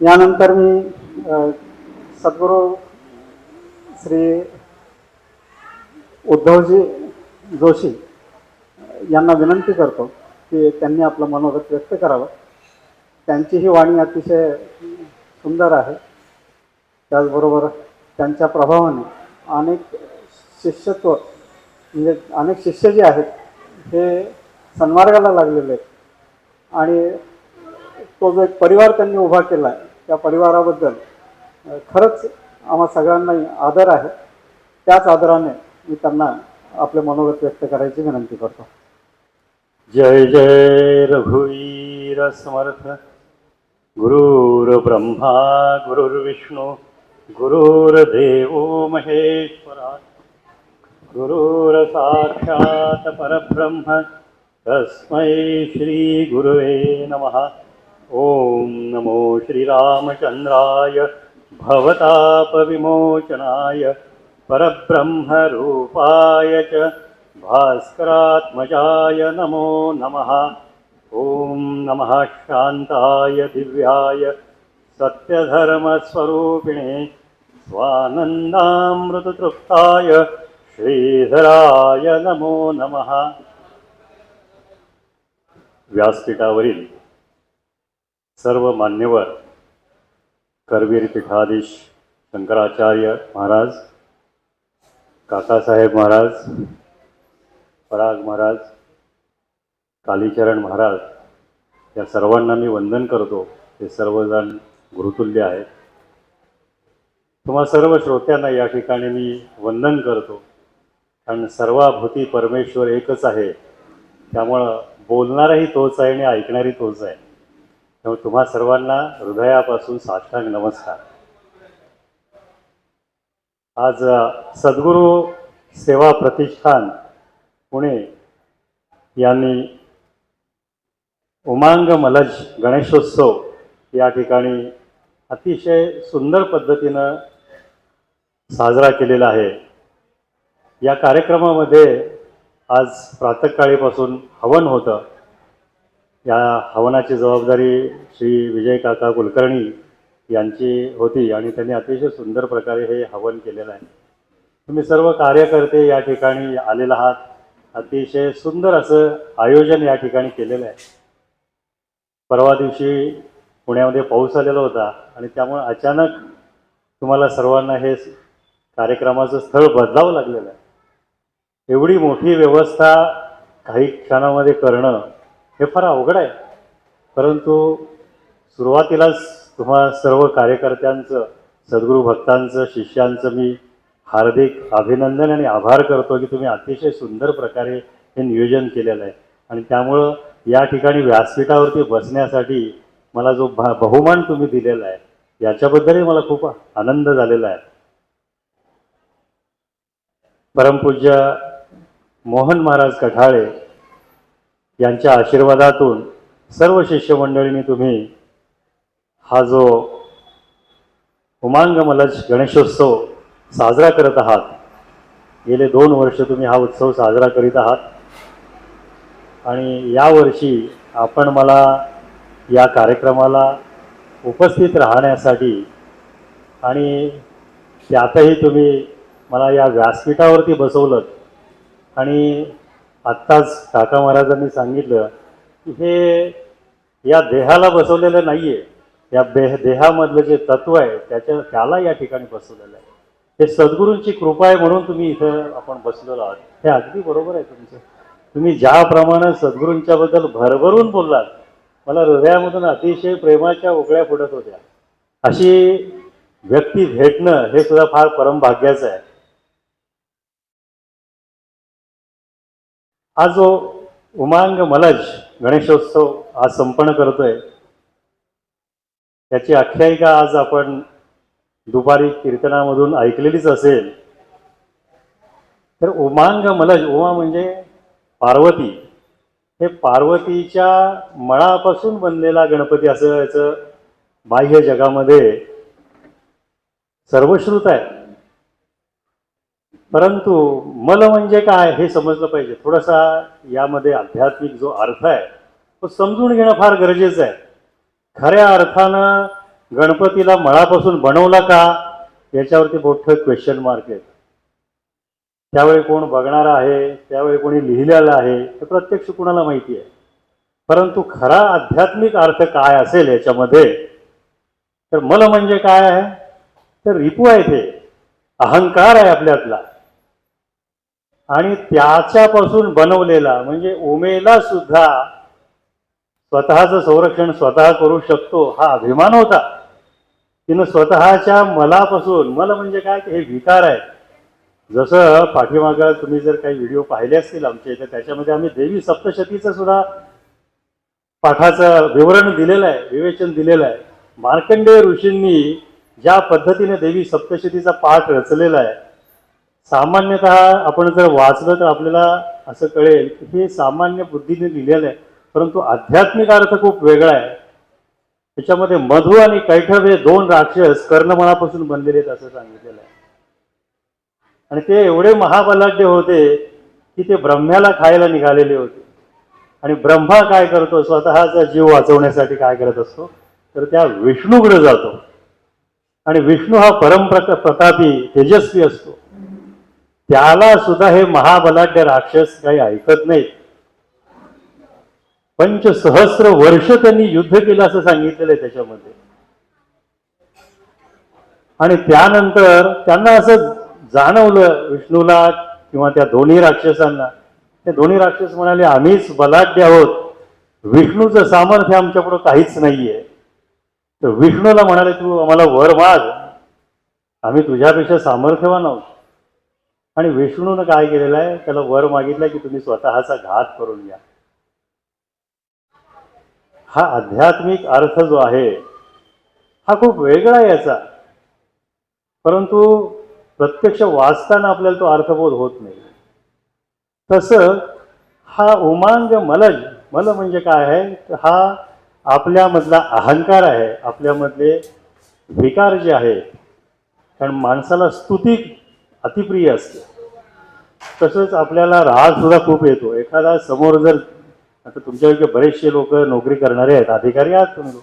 यानंतर मी सद्गुरू श्री उद्धवजी जोशी यांना विनंती करतो की त्यांनी आपलं मनोगत व्यक्त करावं. त्यांची ही वाणी अतिशय सुंदर आहे. त्याचबरोबर त्यांच्या प्रभावाने अनेक शिष्यत्व म्हणजे अनेक शिष्य जे आहेत हे सन्मार्गाला लागलेले आहेत. आणि तो जो एक परिवार त्यांनी उभा केला आहे त्या परिवाराबद्दल खरंच आम्हा सगळ्यांनाही आदर आहे. त्याच आदराने मी त्यांना आपले मनोगत व्यक्त करायची विनंती करतो. जय जय रघुवीर समर्थ. गुरुर्ब्रह्मा गुरुर्विष्णू गुरुर्देव महेश्वरा गुरुरसाक्षात परब्रह्म तस्मै श्रीगुरुवे नमः. ॐ नमो श्रीरामचन्द्राय भवतापविमोचनाय परब्रह्मरूपाय च भास्करात्मजाय नमो नमः. ॐ नमः शान्ताय दिव्याय सत्यधर्मस्वरूपिणे स्वानन्दामृततृप्ताय श्रीधराय नमो नमः. व्यासपीठावरील सर्व मान्यवर करवीर पीठाधीश शंकराचार्य महाराज काकासाहेब महाराज पराग महाराज कालीचरण महाराज या सर्वांना मी वंदन करतो. ते सर्वजण गुरुतुल्य आहेत. तुम्हा सर्व श्रोत्यांना या ठिकाणी मी वंदन करतो. कारण सर्वाभूती परमेश्वर एकच आहे. त्यामुळं बोलणाराही तोच आहे आणि ऐकणारी तोच आहे. त्यामुळे तुम्हा सर्वांना हृदयापासून साष्टांग नमस्कार. आज सद्गुरू सेवा प्रतिष्ठान पुणे यांनी उमांग मलज गणेशोत्सव या ठिकाणी अतिशय सुंदर पद्धतीनं साजरा केलेला आहे. या कार्यक्रमामध्ये आज प्रातःकाळीपासून हवन होतं. या हवनाची जबाबदारी श्री विजय काका कुलकर्णी यांची होती आणि त्यांनी अतिशय सुंदर प्रकारे हे हवन केलेलं आहे. तुम्ही सर्व कार्यकर्ते या ठिकाणी आलेला आहात. अतिशय सुंदर असं आयोजन या ठिकाणी केलेलं आहे. परवा दिवशी पुण्यामध्ये पाऊस आलेला होता आणि त्यामुळे अचानक तुम्हाला सर्वांना हे कार्यक्रमाचं स्थळ बदलावं लागलेलं आहे. एवढी मोठी व्यवस्था काही क्षणामध्ये करणं हे फार अवघड आहे. परंतु सुरुवातीलाच तुम्हा सर्व कार्यकर्त्यांचं सद्गुरू भक्तांचं शिष्यांचं मी हार्दिक अभिनंदन आणि आभार करतो की तुम्ही अतिशय सुंदर प्रकारे हे नियोजन केलेलं आहे. आणि त्यामुळं या ठिकाणी व्यासपीठावरती बसण्यासाठी मला जो भा बहुमान तुम्ही दिलेला आहे याच्याबद्दलही मला खूप आनंद झालेला आहे. परमपूज्य मोहन महाराज कठाळे यांच्या आशीर्वादातून सर्व शिष्यमंडळींनी तुम्ही हा जो उमांग मलज गणेशोत्सव साजरा करत आहात गेले दोन वर्ष तुम्ही हा उत्सव साजरा करीत आहात. आणि यावर्षी आपण मला या कार्यक्रमाला उपस्थित राहण्यासाठी आणि त्यातही तुम्ही मला या व्यासपीठावरती बसवलं. आणि आत्ताच काका महाराजांनी सांगितलं की हे या देहाला बसवलेलं नाही आहे या बेह देहामधलं जे तत्व आहे त्याच्या त्याला या ठिकाणी बसवलेलं आहे. हे सद्गुरूंची कृपा आहे म्हणून तुम्ही इथं आपण बसलेलो आहात. हे अगदी बरोबर आहे तुमचं. तुम्ही ज्याप्रमाणे सद्गुरूंच्याबद्दल भरभरून बोललात मला हृदयामधून अतिशय प्रेमाच्या उकळ्या फुटत होत्या. अशी व्यक्ती भेटणं हे सुद्धा फार परमभाग्याचं आहे. हा जो उमांग मलज गणेशोत्सव आज संपन्न करतोय त्याची आख्यायिका आज आपण दुपारी कीर्तनामधून ऐकलेलीच असेल. तर उमांग मलज उमा म्हणजे पार्वती. हे पार्वतीच्या मळापासून बनलेला गणपती असं याचं बाह्य जगामध्ये सर्वश्रुत आहे. परंतु मल म्हणजे काय हे समजलं पाहिजे. थोडासा यामध्ये आध्यात्मिक जो अर्थ आहे तो समजून घेणं फार गरजेचं आहे. खऱ्या अर्थानं गणपतीला मळापासून बनवला का? याच्यावरती मोठं क्वेश्चन मार्क आहे. त्यावेळी कोण बघणार आहे त्यावेळी कोणी लिहिलेलं आहे हे प्रत्यक्ष कुणाला माहिती आहे? परंतु खरा आध्यात्मिक अर्थ काय असेल याच्यामध्ये? तर मल म्हणजे काय आहे? तर रिपू आहे ते. अहंकार आहे आपल्यातला. आणि त्याच्यापासून बनवलेला म्हणजे उमेला सुद्धा स्वतःचं संरक्षण स्वतः करू शकतो हा अभिमान होता. तिनं स्वतःच्या मलापासून मला म्हणजे काय? हे विकार आहेत. जसं पाठीमागा तुम्ही जर काही व्हिडिओ पाहिले असतील आमचे तर त्याच्यामध्ये आम्ही देवी सप्तशतीचं सुद्धा पाठाचं विवरण दिलेलं आहे विवेचन दिलेलं आहे. मार्कंडेय ऋषींनी ज्या पद्धतीने देवी सप्तशतीचा पाठ रचलेला आहे सामान्यतः आपण जर वाचलं तर आपल्याला असं कळेल की हे सामान्य बुद्धीने लिहिलेलं आहे परंतु आध्यात्मिक अर्थ खूप वेगळा आहे. त्याच्यामध्ये मधु आणि कैठव हे दोन राक्षस कर्णमळापासून बनलेले आहेत असं सांगितलेलं आहे. आणि ते एवढे महाबलाढ्य होते की ते ब्रह्म्याला खायला निघालेले होते. आणि ब्रह्मा काय करतो? स्वतःचा जीव वाचवण्यासाठी काय करत असतो? तर त्या विष्णूकडे जातो. आणि विष्णू हा परमप्रता प्रतापी तेजस्वी असतो. त्याला सुद्धा हे महाबलाढ्य राक्षस काही ऐकत नाहीत. पंचसहस्र वर्ष त्यांनी युद्ध केलं असं सांगितलेलं आहे त्याच्यामध्ये. आणि त्यानंतर त्यांना असं जाणवलं विष्णूला किंवा त्या दोन्ही राक्षसांना. ते दोन्ही राक्षस म्हणाले आम्हीच बलाढ्य आहोत. विष्णूचं सामर्थ्य आमच्यापुढं काहीच नाहीये. तर विष्णूला म्हणाले तू आम्हाला वर माग आम्ही तुझ्यापेक्षा सामर्थ्यवान आहोत. आणि विष्णूनं काय केलेलं आहे? त्याला वर मागितलं की तुम्ही स्वतःचा घात करून घ्या. हा आध्यात्मिक अर्थ जो आहे हा खूप वेगळा आहे याचा. परंतु प्रत्यक्ष वाचताना आपल्याला तो अर्थबोध होत नाही. तसं हा उमांग मलज मल म्हणजे काय आहे? हा आपल्यामधला अहंकार आहे आपल्यामधले विकार जे आहे कारण माणसाला स्तुती अतिप्रिय असते. तसंच आपल्याला रागसुद्धा खूप येतो. एखादा समोर जर आता तुमच्यापैकी बरेचसे लोक नोकरी करणारे आहेत अधिकारी आहात तुम्ही लोक.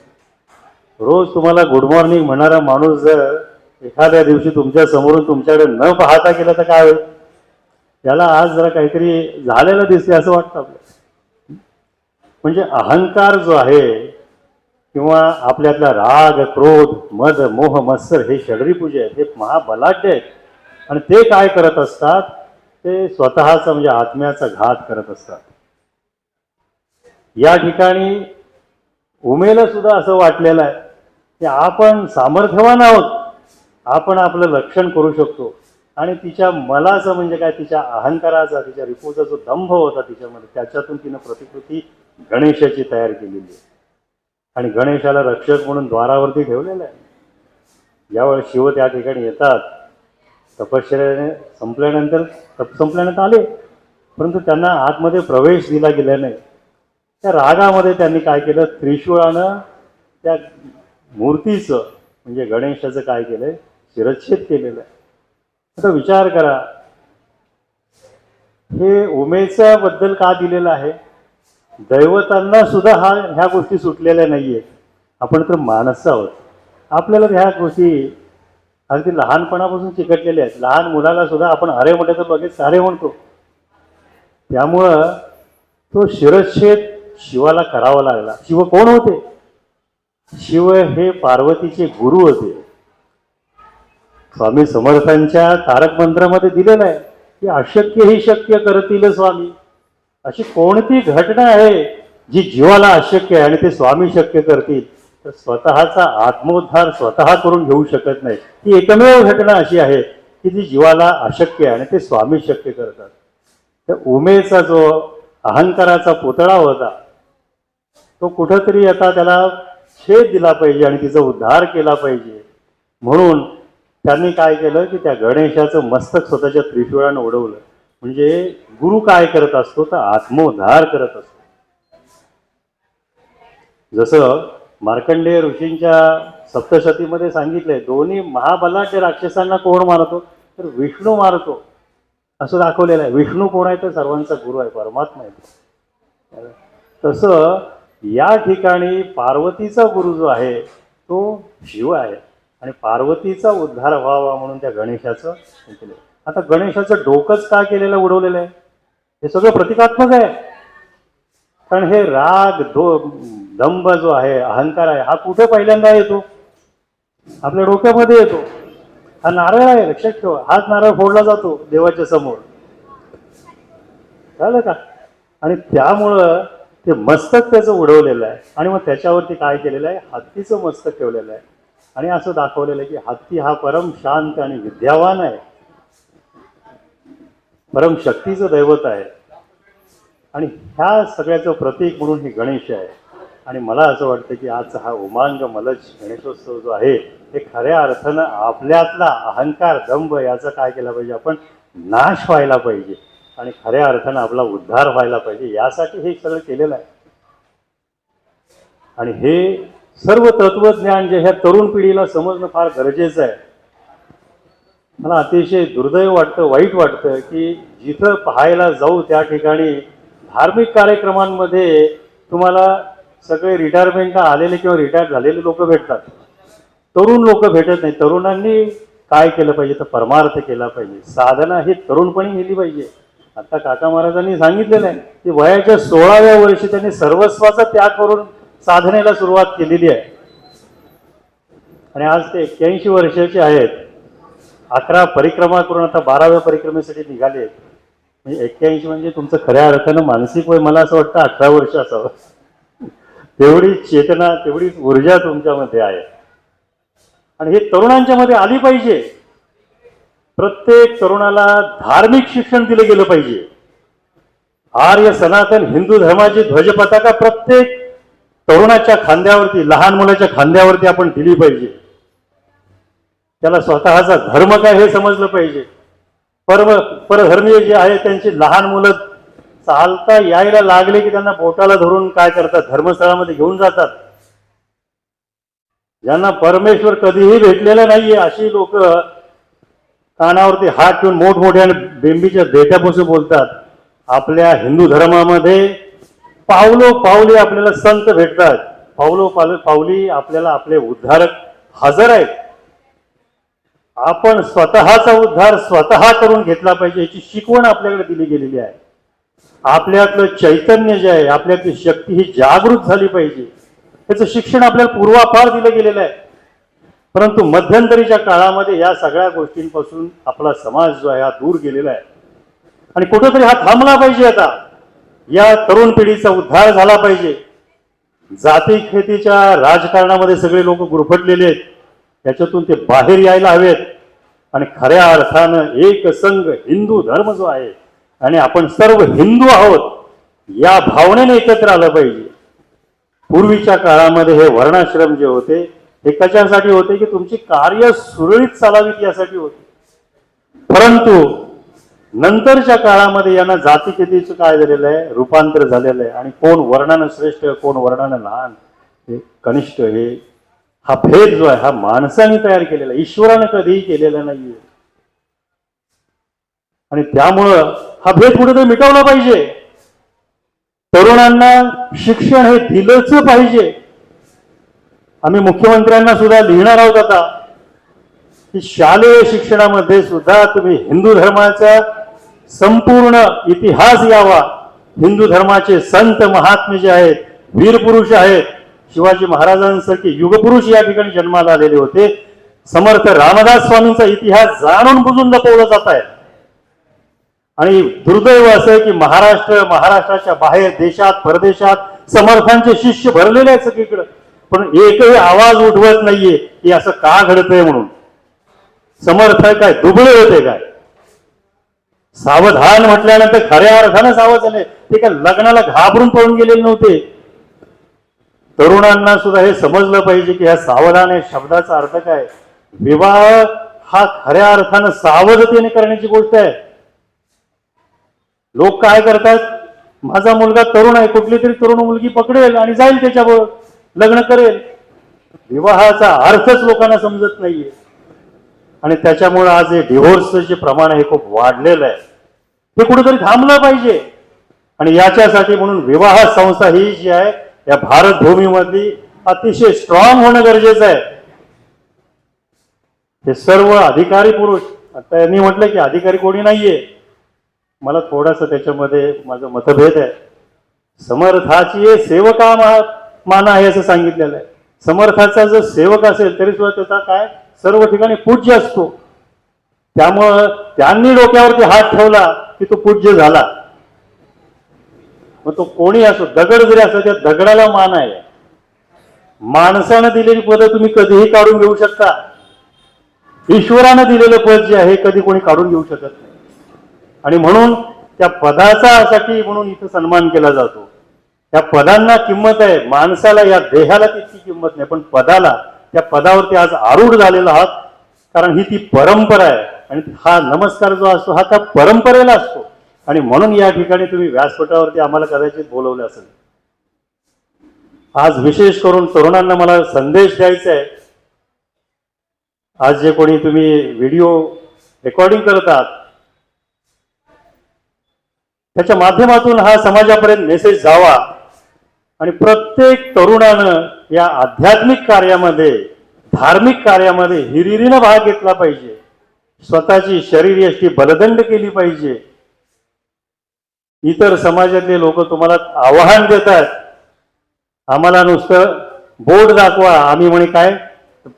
रोज तुम्हाला गुड मॉर्निंग म्हणणारा माणूस जर एखाद्या दिवशी तुमच्या समोरून तुमच्याकडे न पाहता गेलं तर काय होईल? त्याला आज जरा काहीतरी झालेलं दिसते असं वाटतं आपलं म्हणजे अहंकार जो आहे किंवा आपल्यातला राग क्रोध मद मोह मत्सर हे षडरी पूजे आहेत हे महाबलाढ्य आहेत. आणि ते काय करत असतात? ते स्वतःचा म्हणजे आत्म्याचा घात करत असतात. या ठिकाणी उमेला सुद्धा असं वाटलेलं आहे की आपण सामर्थ्यवान आहोत. आपण आपलं रक्षण करू शकतो. आणि तिच्या मलाचं म्हणजे काय? तिच्या अहंकाराचा तिच्या रिपोचा जो दंभ होता तिच्यामध्ये त्याच्यातून तिनं प्रतिकृती गणेशाची तयार केलेली आहे. आणि गणेशाला रक्षक म्हणून द्वारावरती ठेवलेलं आहे. ज्यावेळेस शिव त्या ठिकाणी येतात. तपश्चर्याने संपल्यानंतर तप संपल्यानंतर आले. परंतु त्यांना आतमध्ये प्रवेश दिला गेला नाही. त्या रागामध्ये त्यांनी काय केलं? त्रिशूळानं त्या मूर्तीचं म्हणजे गणेशाचं काय केलंय? शिरच्छेद केलेलं आहे. आता विचार करा हे उमेचा बद्दल का दिलेलं आहे? दैवतांना सुद्धा हा ह्या गोष्टी सुटलेल्या नाहीये. आपण तर माणसं आहोत. आपल्याला ह्या गोष्टी अगदी लहानपणापासून चिकटलेल्या आहेत. लहान मुलाला सुद्धा आपण अरे म्हटलं तर लगेच म्हणतो. त्यामुळं तो शिरच्छेद शिवाला करावा लागला. शिव कोण होते? शिव हे पार्वतीचे गुरु होते. स्वामी समर्थांच्या तारक मंत्रामध्ये दिलेलं आहे की अशक्य ही शक्य करतील स्वामी. अशी कोणती घटना आहे जी जीवाला अशक्य आहे आणि ते स्वामी शक्य करतील? तर स्वतःचा आत्मोद्धार स्वतः करून घेऊ शकत नाही. ती एकमेव घटना अशी आहे की जी जीवाला अशक्य आहे आणि ते स्वामी शक्य करतात. त्या उमेचा जो अहंकाराचा पुतळा होता तो कुठंतरी आता त्याला छेद दिला पाहिजे आणि तिचा उद्धार केला पाहिजे. म्हणून त्यांनी काय केलं की त्या गणेशाचं मस्तक स्वतःच्या त्रिशूळानं उडवलं. म्हणजे गुरु काय करत असतो? तर आत्मोद्धार करत असतो. जसं मार्कंडेय ऋषींच्या सप्तशतीमध्ये सांगितलंय दोन्ही महाबलाच्या राक्षसांना कोण मारतो? तर विष्णू मारतो. असं दाखवलेलं आहे. विष्णू कोण आहे? तर सर्वांचा गुरु आहे परमात्मा आहे. तसं या ठिकाणी पार्वतीचा गुरु जो आहे तो शिव आहे. आणि पार्वतीचा उद्धार व्हावा म्हणून त्या गणेशाचं केलं. आता गणेशाचं डोकंच का केलेलं उडवलेलं आहे? हे सगळं प्रतिकात्मक आहे. कारण हे राग दो दंभ जो आहे अहंकार आहे हा कुठे पहिल्यांदा येतो? आपल्या डोक्यामध्ये येतो. हा नारळ आहे लक्षात ठेवा. हाच नारळ फोडला जातो देवाच्या समोर. झालं का? आणि त्यामुळं ते मस्तक त्याचं उडवलेलं आहे. आणि मग त्याच्यावरती काय केलेलं आहे? हत्तीचं मस्तक ठेवलेलं आहे. आणि असं दाखवलेलं आहे की हत्ती हा परम शांत आणि विद्यावान आहे. परम शक्तीचं दैवत आहे. आणि ह्या सगळ्याचं प्रतीक म्हणून हे गणेश आहे. आणि मला असं वाटतं की आज हा उमांग मलज गणेशोत्सव जो आहे हे खऱ्या अर्थानं आपल्यातला अहंकार दंभ याचा काय केला पाहिजे आपण? नाश व्हायला पाहिजे. आणि खऱ्या अर्थानं आपला उद्धार व्हायला पाहिजे. यासाठी हे सगळं केलेलं आहे. आणि हे सर्व तत्वज्ञान जे ह्या तरुण पिढीला समजणं फार गरजेचं आहे. मला अतिशय दुर्दैव वाटतं वाईट वाटतं की जिथं पाहायला जाऊ त्या ठिकाणी धार्मिक कार्यक्रमांमध्ये तुम्हाला सगळे रिटायरमेंटला आलेले किंवा रिटायर झालेले लोक भेटतात. तरुण लोक भेटत नाही तरुणांनी काय केलं पाहिजे? तर परमार्थ केला पाहिजे. साधना ही तरुणपणी केली पाहिजे. आता काका महाराजांनी सांगितलेलं आहे की वयाच्या सोळाव्या वर्षी त्यांनी सर्वस्वाचा त्याग करून साधनेला सुरुवात केलेली आहे. आणि आज ते एक्क्याऐंशी वर्षाचे आहेत. अकरा परिक्रमा करून आता बाराव्या परिक्रमेसाठी निघाले आहेत. म्हणजे एक्क्याऐंशी म्हणजे तुमचं खऱ्या अर्थानं मानसिक वय मला असं वाटतं अठरा वर्ष असावं तेवढी चेतना तेवढी ऊर्जा तुमच्यामध्ये आहे. आणि हे तरुणांच्या मध्ये आली पाहिजे. प्रत्येक तरुणाला धार्मिक शिक्षण दिलं गेलं पाहिजे. आर्य सनातन हिंदू धर्माची ध्वजपताका प्रत्येक तरुणाच्या खांद्यावरती लहान मुलाच्या खांद्यावरती आपण दिली पाहिजे. त्याला स्वतःचा धर्म काय हे समजलं पाहिजे. परम परधर्मीय जे आहे त्यांची लहान मुलं चालता यायला लागले की त्यांना बोटाला धरून काय करतात? धर्मस्थळामध्ये घेऊन जातात. ज्यांना परमेश्वर कधीही भेटलेला नाहीये अशी लोक कानावरती हात ठेवून मोठमोठ्या बेंबीच्या देट्यापासून बोलतात. आपल्या हिंदू धर्मामध्ये पावलो पावली आपल्याला संत भेटतात. पावलो पाल पावली आपल्याला आपले उद्धारक हजर आहेत. आपण स्वतःचा उद्धार स्वतः करून घेतला पाहिजे याची शिकवण आपल्याकडे दिली गेलेली आहे. आपल्यातलं चैतन्य जे आहे आपल्यातली शक्ती ही जागृत झाली पाहिजे. त्याचं शिक्षण आपल्याला पूर्वापार दिलं गेलेलं आहे. परंतु मध्यंतरीच्या काळामध्ये या सगळ्या गोष्टींपासून आपला समाज जो आहे हा दूर गेलेला आहे. आणि कुठेतरी हा थांबला पाहिजे आता. या तरुण पिढीचा उद्धार झाला पाहिजे. जाती खेतीच्या राजकारणामध्ये सगळे लोक गुरफटलेले आहेत. त्याच्यातून ते बाहेर यायला हवेत. आणि खऱ्या अर्थानं एक संघ हिंदू धर्म जो आहे आणि आपण सर्व हिंदू आहोत या भावनेने एकत्र आलं पाहिजे. पूर्वीच्या काळामध्ये हे वर्णाश्रम जे होते हे कशासाठी होते की तुमची कार्य सुरळीत चालावीत यासाठी होते. परंतु नंतरच्या काळामध्ये यांना जातीखेतीचं काय झालेलं आहे? रूपांतर झालेलं आहे. आणि कोण वर्णानं श्रेष्ठ कोण वर्णानं लहान हे कनिष्ठ हे हा भेद जो आहे हा माणसाने तयार केलेला आहे. ईश्वरानं कधीही केलेला नाहीये. आणि त्यामुळं हा भेद कुठेतरी मिटवला पाहिजे. तरुणांना शिक्षण हे दिलंच पाहिजे. आम्ही मुख्यमंत्र्यांना सुद्धा लिहिणार आहोत आता की शालेय शिक्षणामध्ये सुद्धा तुम्ही हिंदू धर्माच्या संपूर्ण इतिहास यावा. हिंदू धर्माचे संत महात्मे जे आहेत वीरपुरुष आहेत शिवाजी महाराजांसारखे युगपुरुष या ठिकाणी जन्माला आलेले होते. समर्थ रामदास स्वामींचा इतिहास जाणून बुजून लपवला जात आहे. आणि दुर्दैव असं आहे की महाराष्ट्र महाराष्ट्राच्या बाहेर देशात परदेशात समर्थांचे शिष्य भरलेले आहेत सगळीकडे. पण एकही आवाज उठवत नाहीये की असं का घडतंय म्हणून. समर्थ काय दुबळे होते काय? सावधान म्हटल्यानंतर खऱ्या अर्थानं सावध झाले. ते काय लग्नाला घाबरून पळून गेलेले नव्हते. तरुणांना सुद्धा हे समजलं पाहिजे की ह्या सावधान या शब्दाचा अर्थ काय? विवाह हा खऱ्या अर्थानं सावधतेने करण्याची गोष्ट आहे. लोक काय करतात? माझा मुलगा तरुण आहे कुठली तरी तरुण मुलगी पकडेल आणि जाईल त्याच्यावर लग्न करेल. विवाहाचा अर्थच लोकांना समजत नाहीये. आणि त्याच्यामुळे आज हे डिव्होर्सचं जे प्रमाण हे खूप वाढलेलं आहे. ते कुठेतरी थांबलं पाहिजे. आणि याच्यासाठी म्हणून विवाह संस्था ही जी आहे या भारत भूमीमधली अतिशय स्ट्रॉंग होणं गरजेचं आहे. हे सर्व अधिकारी पुरुष आता यांनी म्हटलं की अधिकारी कोणी नाहीये. मला थोडासा त्याच्यामध्ये माझं मतभेद आहे. समर्थाची सेवका माना आहे असं सांगितलेलं आहे. समर्थाचा जर सेवक असेल तरी सुद्धा त्याचा काय सर्व ठिकाणी पूज्य असतो. त्यामुळं त्यांनी डोक्यावरती हात ठेवला की तो पूज्य झाला. मग तो कोणी असो दगड जरी असो त्या दगडाला मान आहे. माणसानं दिलेली पदं तुम्ही कधीही काढून घेऊ शकता. ईश्वरानं दिलेलं पद जे आहे कधी कोणी काढून घेऊ शकत नाही. आणि म्हणून त्या पदाचा साठी म्हणून इथं सन्मान केला जातो. त्या पदांना किंमत आहे. माणसाला या देहाला तितकी किंमत नाही पण पदाला त्या पदावरती आज आरूढ झालेला आहात. कारण ही ती परंपरा आहे. आणि हा नमस्कार जो असतो हा त्या परंपरेला असतो. आणि म्हणून या ठिकाणी तुम्ही व्यासपीठावरती आम्हाला कदाचित बोलवलं असेल. आज विशेष करून तरुणांना मला संदेश द्यायचा आहे. आज जे कोणी तुम्ही व्हिडिओ रेकॉर्डिंग करतात त्याच्या माध्यमातून हा समाजापर्यंत मेसेज जावा. आणि प्रत्येक तरुणानं या आध्यात्मिक कार्यामध्ये धार्मिक कार्यामध्ये हिरिरीनं भाग घेतला पाहिजे. स्वतःची शरीर यष्टी बलदंड केली पाहिजे. इतर समाजातले लोक तुम्हाला आव्हान देतात. आम्हाला नुसतं बोट दाखवा आम्ही म्हणे काय?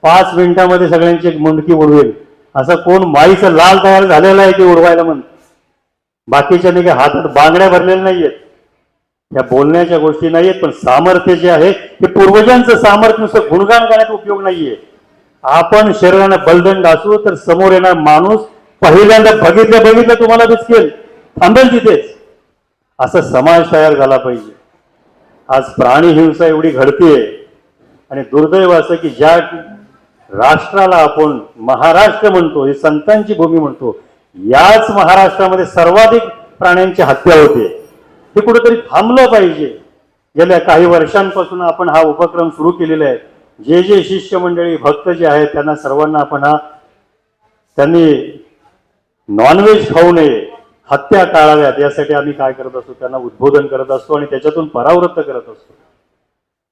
पाच मिनिटामध्ये सगळ्यांची एक मुंडकी उडवेल असं कोण माईचं लाल तयार झालेलं आहे ते उडवायला म्हण. बाकीच्या काय हातात बांगड्या भरलेल्या नाहीयेत. या बोलण्याच्या गोष्टी नाहीयेत पण सामर्थ्य जे आहे ते पूर्वजांचं सामर्थ्य नुसतं गुणगान करण्याचा उपयोग नाहीये. आपण शरीराला बलदंड असू तर समोर येणार माणूस पहिल्यांदा बघितल्या बघितलं तुम्हाला दिसकेल थांबेल तिथेच. असा समाज तयार झाला पाहिजे. आज प्राणी हिंसा एवढी घडतीये आणि दुर्दैव असं की ज्या राष्ट्राला आपण महाराष्ट्र म्हणतो ही संतांची भूमी म्हणतो याच महाराष्ट्रामध्ये सर्वाधिक प्राण्यांची हत्या होते. हे कुठेतरी थांबलं पाहिजे. गेल्या काही वर्षांपासून आपण हा उपक्रम सुरू केलेला आहे. जे जे शिष्य मंडळी भक्त जे आहेत त्यांना सर्वांना आपण हा त्यांनी नॉनव्हेज खाऊ नये हत्या टाळाव्यात यासाठी आम्ही काय करत असतो त्यांना उद्बोधन करत असतो आणि त्याच्यातून परावृत्त करत असतो.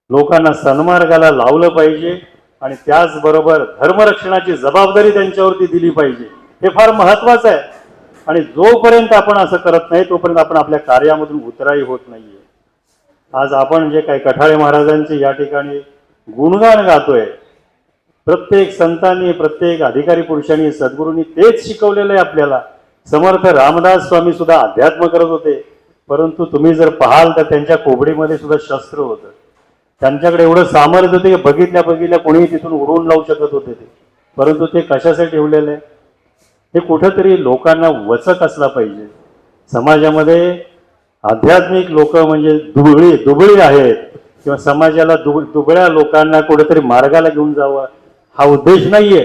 लोकांना सन्मार्गाला लावलं पाहिजे आणि त्याचबरोबर धर्मरक्षणाची जबाबदारी त्यांच्यावरती दिली पाहिजे. हे फार महत्वाचं आहे. आणि जोपर्यंत आपण असं करत नाही तोपर्यंत आपण आपल्या कार्यामधून उतराई होत नाहीये. आज आपण जे काही कठाळे महाराजांचे या ठिकाणी गुणगान गातोय प्रत्येक संतांनी प्रत्येक अधिकारी पुरुषांनी सद्गुरूंनी तेच शिकवलेलं आहे आपल्याला. समर्थ रामदास स्वामी सुद्धा अध्यात्म करत होते परंतु तुम्ही जर पाहाल तर त्यांच्या कोबडीमध्ये सुद्धा शस्त्र होतं. त्यांच्याकडे एवढं सामर्थ्य होते की बघितल्या बघितल्या कोणीही तिथून उडवून लावू शकत होते ते. परंतु ते कशासाठी ठेवलेलं आहे? हे कुठंतरी लोकांना वचक असला पाहिजे. समाजामध्ये आध्यात्मिक लोक म्हणजे दुबळी दुबळी आहेत किंवा समाजाला दुब दुबळ्या लोकांना कुठेतरी मार्गाला घेऊन जावं हा उद्देश नाहीये.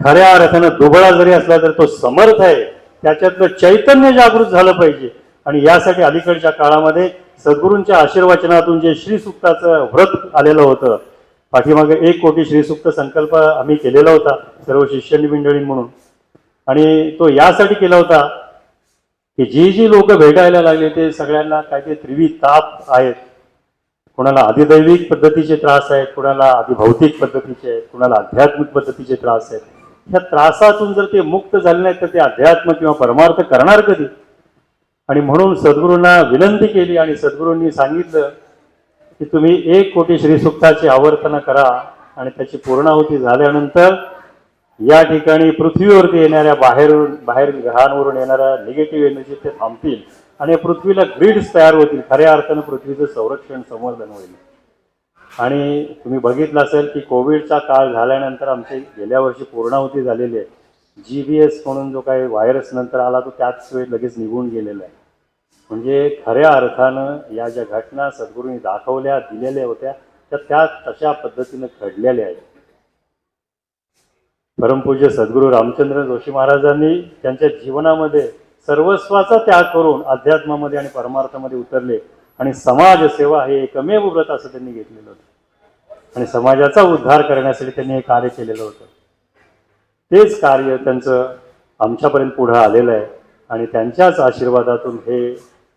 खऱ्या अर्थानं दुबळा जरी असला तर तो समर्थ आहे. त्याच्यातलं चैतन्य जागृत झालं पाहिजे. आणि यासाठी अलीकडच्या काळामध्ये सद्गुरूंच्या आशीर्वचनातून जे श्रीसुक्ताचं व्रत आलेलं होतं पाठीमागे एक कोटी श्रीसुक्त संकल्प आम्ही केलेला होता सर्व शिष्य मंडळी म्हणून. आणि तो यासाठी केला होता की जी जी लोक भेटायला लागले ते सगळ्यांना काय ते त्रिवी ताप आहेत. कोणाला आदिदैविक पद्धतीचे त्रास आहेत कोणाला अधिभौतिक पद्धतीचे आहेत कोणाला आध्यात्मिक पद्धतीचे त्रास आहेत. ह्या त्रासातून जर ते मुक्त झाले नाहीत तर ते अध्यात्म किंवा परमार्थ करणार कधी? आणि म्हणून सद्गुरूंना विनंती केली आणि सद्गुरूंनी सांगितलं की तुम्ही एक कोटी श्रीसुक्ताची आवर्तन करा आणि त्याची पूर्णाहुती झाल्यानंतर या ठिकाणी पृथ्वीवरती येणाऱ्या बाहेरून बाहेर ग्रहांवरून येणाऱ्या निगेटिव्ह एनर्जी ते थांबतील आणि पृथ्वीला ग्रीड्स तयार होतील. खऱ्या अर्थानं पृथ्वीचं संरक्षण संवर्धन होईल. आणि तुम्ही बघितलं असेल की कोविडचा काळ झाल्यानंतर आमची गेल्या वर्षी पूर्णाहुती झालेली आहे. जी बी एस म्हणून जो काही व्हायरस नंतर आला तो त्याच वेळी लगेच निघून गेलेला आहे. म्हणजे खऱ्या अर्थानं या ज्या घटना सद्गुरूंनी दाखवल्या दिलेल्या होत्या त्या त्या तशा पद्धतीनं घडलेल्या आहेत. परमपूज्य सद्गुरू रामचंद्र जोशी महाराजांनी त्यांच्या जीवनामध्ये सर्वस्वाचा त्याग करून अध्यात्मामध्ये आणि परमार्थामध्ये उतरले आणि समाजसेवा हे एकमेव व्रत असं त्यांनी घेतलेलं होतं. आणि समाजाचा उद्धार करण्यासाठी त्यांनी हे कार्य केलेलं होतं. तेच कार्य त्यांचं आमच्यापर्यंत पुढं आलेलं आहे आणि त्यांच्याच आशीर्वादातून हे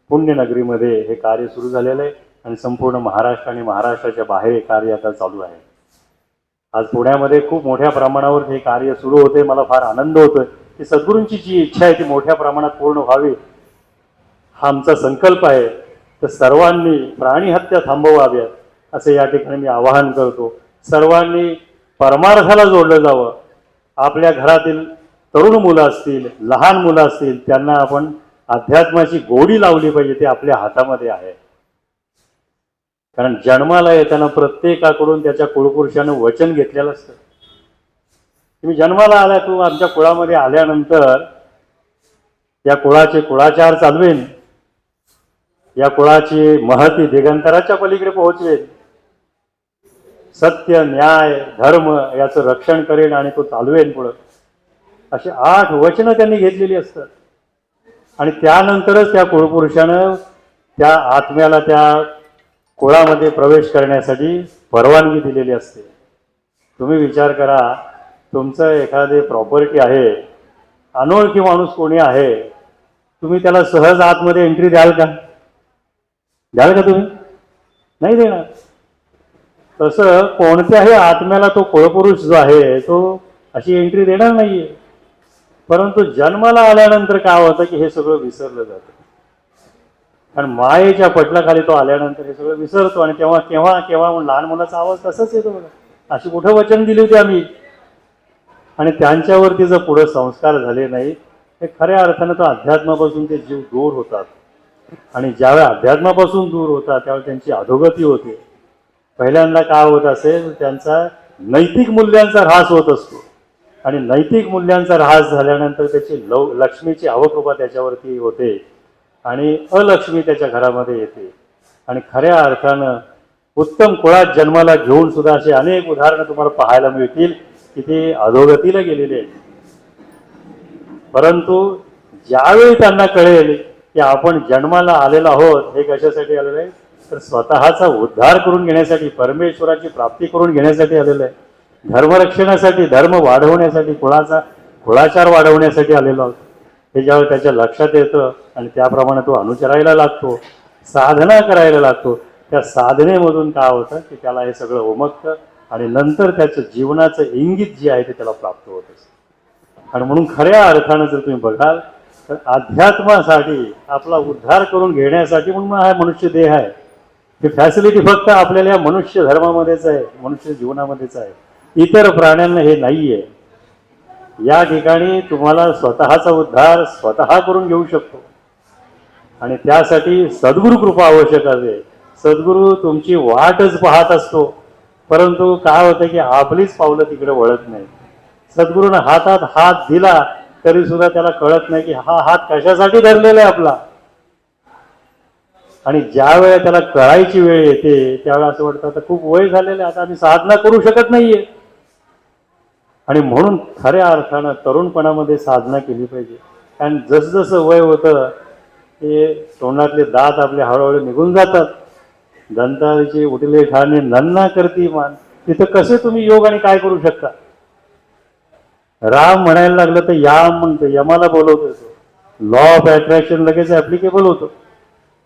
पुण्यनगरीमध्ये हे कार्य सुरू झालेलं आहे आणि संपूर्ण महाराष्ट्र आणि महाराष्ट्राच्या बाहेर हे कार्य आता चालू आहे. आज पुण्यामध्ये खूप मोठ्या प्रमाणावर हे कार्य सुरू होते. मला फार आनंद होतोय. की सद्गुरूंची जी इच्छा आहे ती मोठ्या प्रमाणात पूर्ण व्हावी हा आमचा संकल्प आहे. तर सर्वांनी प्राणीहत्या थांबवाव्यात असे या ठिकाणी मी आवाहन करतो. सर्वांनी परमार्थाला जोडलं जावं. आपल्या घरातील तरुण मुलं असतील लहान मुलं असतील त्यांना आपण अध्यात्माची गोडी लावली पाहिजे ते आपल्या हातामध्ये आहे. कारण जन्माला येताना प्रत्येकाकडून त्याच्या कुळपुरुषानं वचन घेतलेलं असतं. तुम्ही जन्माला आला तू आमच्या कुळामध्ये आल्यानंतर या कुळाचे कुळाचार चालवेन. या कुळाची महती दिगंतराच्या पलीकडे पोहोचवेन. सत्य न्याय धर्म याचं रक्षण करेन आणि तो चालवेन पुढं. अशी आठ वचनं त्यांनी घेतलेली असतात. आणि त्यानंतरच त्या कुळपुरुषानं त्या आत्म्याला त्या कुळामध्ये प्रवेश करण्यासाठी परवानगी दिलेली असते. तुम्ही विचार करा तुमचं एखादे प्रॉपर्टी आहे अनोळखी माणूस कोणी आहे तुम्ही त्याला सहज आतमध्ये एंट्री द्याल का? द्याल का तुम्ही? नाही देणार. तसं कोणत्याही आत्म्याला तो कुळपुरुष जो आहे तो अशी एंट्री देणार नाही आहे परंतु जन्माला आल्यानंतर काय होतं की हे सगळं विसरलं जातं. कारण मायेच्या पटलाखाली तो आल्यानंतर हे सगळं विसरतो आणि तेव्हा केव्हा केव्हा म्हणून लहान मुलाचा आवाज तसंच येतो मला अशी कुठं वचन दिली होती आम्ही? आणि त्यांच्यावरती जर पुढं संस्कार झाले नाही हे खऱ्या अर्थानं तो अध्यात्मापासून ते जीव दूर होतात. आणि ज्यावेळी अध्यात्मापासून दूर होतात त्यावेळी त्यांची अधोगती होते. पहिल्यांदा काय होत असेल त्यांचा नैतिक मूल्यांचा ऱ्हास होत असतो. आणि नैतिक मूल्यांचा ऱ्हास झाल्यानंतर त्याची लव लक्ष्मीची अवकृपा त्याच्यावरती होते. आणि अलक्ष्मी त्याच्या घरामध्ये येते. आणि खऱ्या अर्थानं उत्तम कुळात जन्माला घेऊन सुद्धा असे अनेक उदाहरणं तुम्हाला पाहायला मिळतील की ते अधोगतीला गेलेले आहेत. परंतु ज्यावेळी त्यांना कळेल की आपण जन्माला आलेलो आहोत हे कशासाठी आलेलं आहे? तर स्वतःचा उद्धार करून घेण्यासाठी परमेश्वराची प्राप्ती करून घेण्यासाठी आलेलं आहे. धर्मरक्षणासाठी धर्म वाढवण्यासाठी कुळाचा कुळाचार वाढवण्यासाठी आलेलो आहोत. हे ज्यावेळी त्याच्या लक्षात येतं आणि त्याप्रमाणे तो अनुचरायला लागतो साधना करायला लागतो त्या साधनेमधून काय होतं की त्याला हे सगळं उमगतं आणि नंतर त्याचं जीवनाचं इंगित जे आहे ते त्याला प्राप्त होत असतं. आणि म्हणून खऱ्या अर्थानं जर तुम्ही बघाल तर अध्यात्मासाठी आपला उद्धार करून घेण्यासाठी म्हणून हा मनुष्य देह आहे. ही फॅसिलिटी फक्त आपल्याला या मनुष्य धर्मामध्येच आहे मनुष्य जीवनामध्येच आहे. इतर प्राण्यांना हे नाही आहे या ठिकाणी तुम्हाला स्वतःचा उद्धार स्वतः करून घेऊ शकतो. आणि त्यासाठी सद्गुरु कृपा आवश्यक आहे. सद्गुरू तुमची वाटच पाहत असतो. परंतु काय होतं की आपलीच पावलं तिकडे वळत नाही सद्गुरूनं हातात हात दिला तरी सुद्धा त्याला कळत नाही की हा हात कशासाठी धरलेला आहे आपला. आणि ज्या वेळेला त्याला कळायची वेळ येते त्यावेळेला असं वाटतं आता खूप वय झालेलं आहे आता आम्ही साधना करू शकत नाहीये. आणि म्हणून खऱ्या अर्थानं तरुणपणामध्ये साधना केली पाहिजे. कारण जसजसं वय होतं ते तोंडातले दात आपले हळूहळू निघून जातात. दंताचे उठले ठाणे नन्ना करती मान. तिथं कसे तुम्ही योग आणि काय करू शकता? राम म्हणायला लागलं तर याम म्हणतो यमाला बोलवतो तो. लॉ ऑफ अट्रॅक्शन लगेच ॲप्लिकेबल होतो.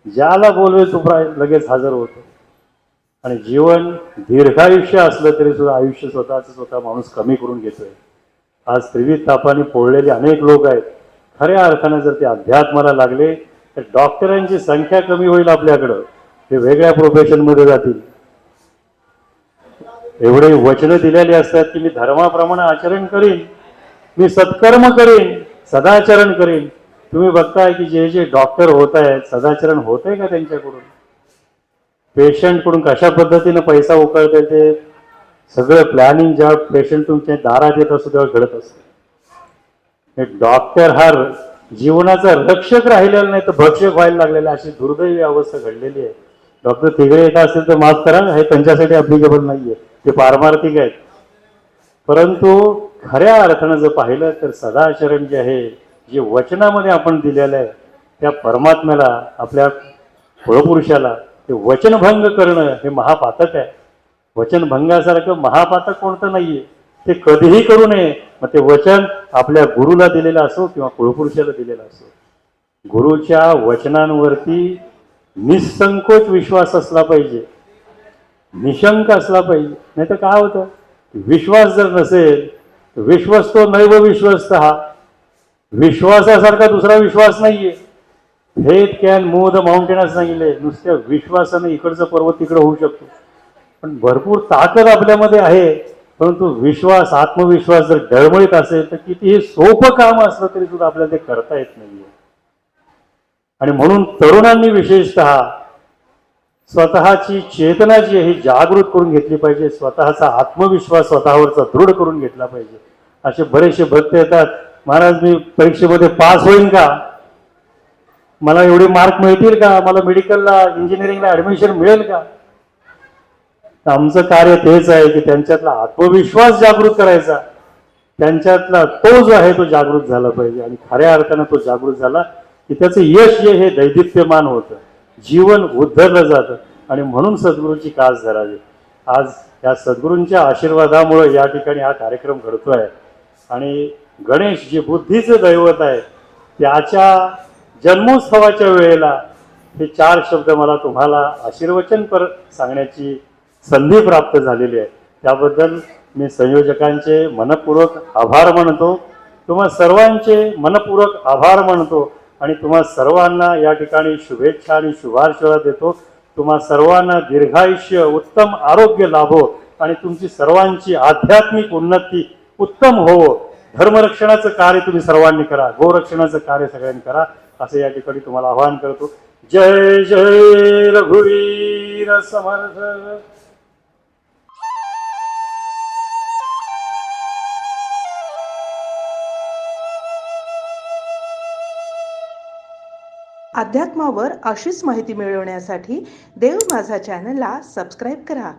ज्याला बोलवे तो लगेच हजर होतो. आणि जीवन दीर्घायुष्य असलं तरी सुद्धा आयुष्य स्वतःच स्वतः माणूस कमी करून घेतोय. आज त्रिविध तापाने पोळलेले अनेक लोक आहेत. खऱ्या अर्थाने जर ते अध्यात्माला लागले तर डॉक्टरांची संख्या कमी होईल आपल्याकडं. ते वेगळ्या प्रोफेशनमध्ये जातील. एवढे वचनं दिलेली असतात की मी धर्माप्रमाणे आचरण करीन. मी सत्कर्म करीन सदाचरण करीन. तुम्ही बघताय की जे जे डॉक्टर होत आहेत सदाचरण होत आहे का त्यांच्याकडून? पेशंटकडून कशा पद्धतीनं पैसा उकळते ते सगळं प्लॅनिंग जेव्हा पेशंट तुमच्या दारात येत असतो तेव्हा घडत असतं. डॉक्टर हा जीवनाचा रक्षक राहिलेला नाही तर भक्षक व्हायला लागलेला अशी दुर्दैवी अवस्था घडलेली आहे. डॉक्टर तिकडे येत असेल तर माफ करा हे त्यांच्यासाठी अप्लिकेबल नाहीये. ते पारमार्थिक आहेत. परंतु खऱ्या अर्थानं जर पाहिलं तर सदाचरण जे आहे जे वचनामध्ये आपण दिलेलं आहे त्या परमात्म्याला आपल्या कुळपुरुषाला ते वचनभंग करणं हे महापातक आहे. वचनभंगासारखं महापातक कोणतं नाहीये. ते कधीही करू नये. मग ते वचन आपल्या गुरुला दिलेलं असो किंवा कुळपुरुषाला दिलेलं असो. गुरुच्या वचनांवरती निसंकोच विश्वास असला पाहिजे. निशंक असला पाहिजे. नाही तर काय होतं? विश्वास जर नसेल तर विश्वास तो नैव विश्वस्त. हा विश्वासासारखा दुसरा विश्वास नाहीये. हे कॅन मूव द माउंटेनच सांगितले नुसत्या विश्वासाने इकडचं पर्वत तिकडं होऊ शकतो. पण भरपूर ताकद आपल्यामध्ये आहे. परंतु विश्वास आत्मविश्वास जर डळमळीत असेल तर कितीही सोपं काम असलं तरी सुद्धा आपल्याला ते करता येत नाहीये. आणि म्हणून तरुणांनी विशेषतः स्वतःची चेतना जी आहे ही जागृत करून घेतली पाहिजे. स्वतःचा आत्मविश्वास स्वतःवरचा दृढ करून घेतला पाहिजे. असे बरेचसे भक्त येतात. महाराज मी परीक्षेमध्ये पास होईन का? मला एवढे मार्क मिळतील का? मला मेडिकलला इंजिनिअरिंगला ऍडमिशन मिळेल का? तर आमचं कार्य तेच आहे की त्यांच्यातला आत्मविश्वास जागृत करायचा. त्यांच्यातला तो जो आहे तो जागृत झाला पाहिजे. आणि खऱ्या अर्थानं तो जागृत झाला की त्याचं यश जे हे दैदिप्यमान होतं. जीवन उद्धरलं जातं. आणि म्हणून सद्गुरूंची कास धरावी. आज या सद्गुरूंच्या आशीर्वादामुळे या ठिकाणी हा कार्यक्रम घडतो आहे आणि गणेश जे बुद्धीचं दैवत आहे. त्याच्या जन्मोत्सवाच्या वेळेला हे चार शब्द मला तुम्हाला आशीर्वचन पर सांगण्याची संधी प्राप्त झालेली आहे. त्याबद्दल मी संयोजकांचे मनपूर्वक आभार मानतो. तुम्हा सर्वांचे मनपूर्वक आभार मानतो आणि तुम्हा सर्वांना या ठिकाणी शुभेच्छा आणि शुभार्शना देतो. तुम्हा सर्वांना दीर्घायुष्य उत्तम आरोग्य लाभो आणि तुमची सर्वांची आध्यात्मिक उन्नती उत्तम हो धर्मरक्षणाचं कार्य तुम्ही सर्वांनी करा. गोरक्षणाचं कार्य सगळ्यांनी करा. असं या ठिकाणी तुम्हाला आवाहन करतो. जय जय रघुवीर समर्थ अध्यात्मावर अशीच माहिती मिळवण्यासाठी देव माझा चॅनलला सबस्क्राईब करा.